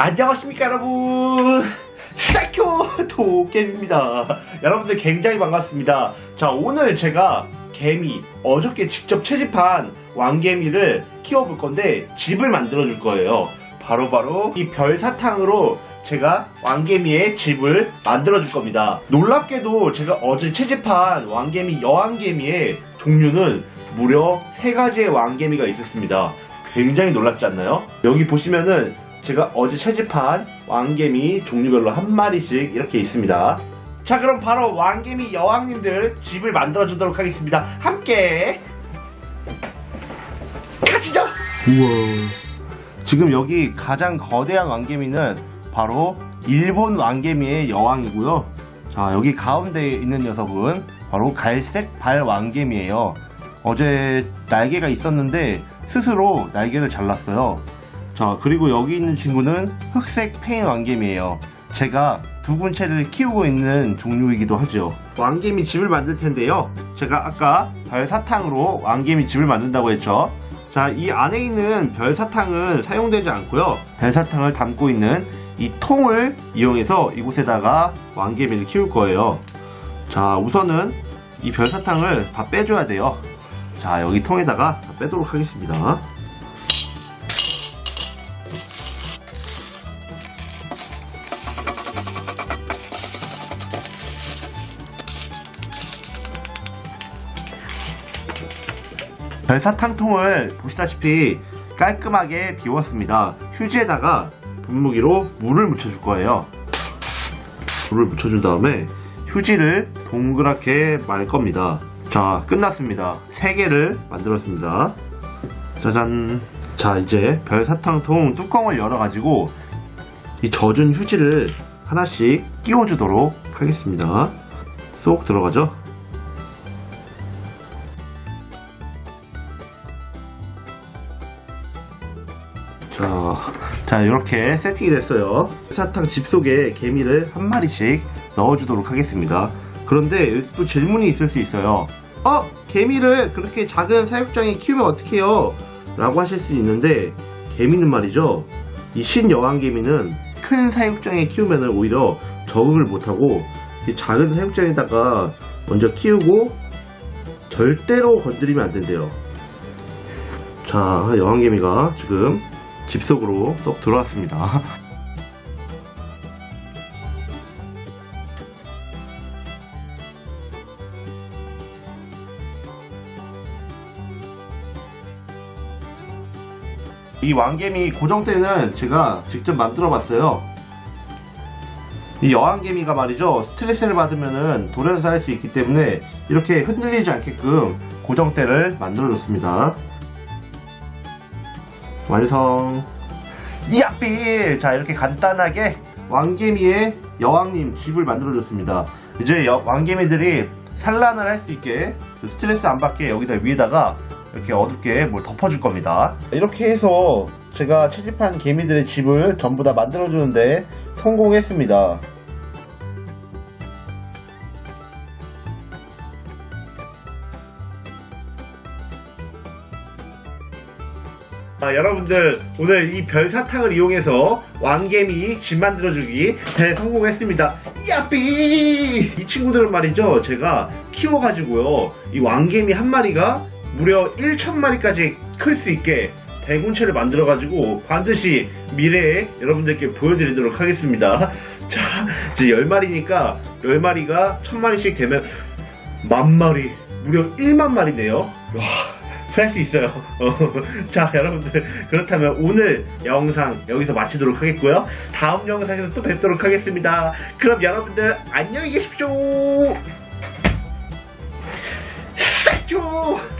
안녕하십니까 여러분. 사이코 도깨비입니다. 여러분들 굉장히 반갑습니다. 자 오늘 제가 개미 어저께 직접 채집한 왕개미를 키워볼 건데 집을 만들어 줄 거예요. 바로 바로 이 별사탕으로 제가 왕개미의 집을 만들어 줄 겁니다. 놀랍게도 제가 어제 채집한 왕개미 여왕개미의 종류는 무려 세 가지의 왕개미가 있었습니다. 굉장히 놀랍지 않나요? 여기 보시면은 제가 어제 채집한 왕개미 종류별로 한 마리씩 이렇게 있습니다. 자, 그럼 바로 왕개미 여왕님들 집을 만들어 주도록 하겠습니다. 함께 가시죠. 우와. 지금 여기 가장 거대한 왕개미는 바로 일본 왕개미의 여왕이고요. 자, 여기 가운데에 있는 녀석은 바로 갈색 발 왕개미예요. 어제 날개가 있었는데 스스로 날개를 잘랐어요. 자, 그리고 여기 있는 친구는 흑색 페인 왕개미예요. 제가 두 군체를 키우고 있는 종류이기도 하죠. 왕개미 집을 만들 텐데요. 제가 아까 별사탕으로 왕개미 집을 만든다고 했죠. 자, 이 안에 있는 별사탕은 사용되지 않고요. 별사탕을 담고 있는 이 통을 이용해서 이곳에다가 왕개미를 키울 거예요. 자, 우선은 이 별사탕을 다 빼줘야 돼요. 자, 여기 통에다가 다 빼도록 하겠습니다. 별사탕통을 보시다시피 깔끔하게 비웠습니다. 휴지에다가 분무기로 물을 묻혀줄 거예요. 물을 묻혀준 다음에 휴지를 동그랗게 말 겁니다. 자, 끝났습니다. 3개를 만들었습니다. 짜잔. 자, 이제 별사탕통 뚜껑을 열어가지고 이 젖은 휴지를 하나씩 끼워주도록 하겠습니다. 쏙 들어가죠? 자, 자 이렇게 세팅이 됐어요. 사탕 집 속에 개미를 한 마리씩 넣어주도록 하겠습니다. 그런데 또 질문이 있을 수 있어요. 어, 개미를 그렇게 작은 사육장에 키우면 어떡해요? 라고 하실 수 있는데 개미는 말이죠. 이 신여왕개미는 큰 사육장에 키우면 오히려 적응을 못하고 이 작은 사육장에다가 먼저 키우고 절대로 건드리면 안 된대요. 자, 여왕개미가 지금 집 속으로 쏙 들어왔습니다. 이 왕개미 고정대는 제가 직접 만들어 봤어요. 이 여왕개미가 말이죠 스트레스를 받으면은 돌연사할 수 있기 때문에 이렇게 흔들리지 않게끔 고정대를 만들어 줬습니다. 완성. 야삐! 자, 이렇게 간단하게 왕개미의 여왕님 집을 만들어줬습니다. 이제 여- 왕개미들이 산란을 할 수 있게 그 스트레스 안 받게 여기다 위에다가 이렇게 어둡게 뭘 덮어줄 겁니다. 이렇게 해서 제가 채집한 개미들의 집을 전부 다 만들어주는데 성공했습니다. 자, 여러분들 오늘 이 별사탕을 이용해서 왕개미 집 만들어주기 대성공했습니다. 야삐! 이 친구들은 말이죠. 제가 키워가지고요. 이 왕개미 한 마리가 무려 1천마리까지 클 수 있게 대군체를 만들어가지고 반드시 미래에 여러분들께 보여드리도록 하겠습니다. 자, 이제 10마리니까 10마리가 1000마리씩 되면 만마리, 무려 1만 마리네요. 와. 할 수 있어요. 어, 자, 여러분들. 그렇다면 오늘 영상 여기서 마치도록 하겠고요. 다음 영상에서 또 뵙도록 하겠습니다. 그럼 여러분들 안녕히 계십시오. 사이코!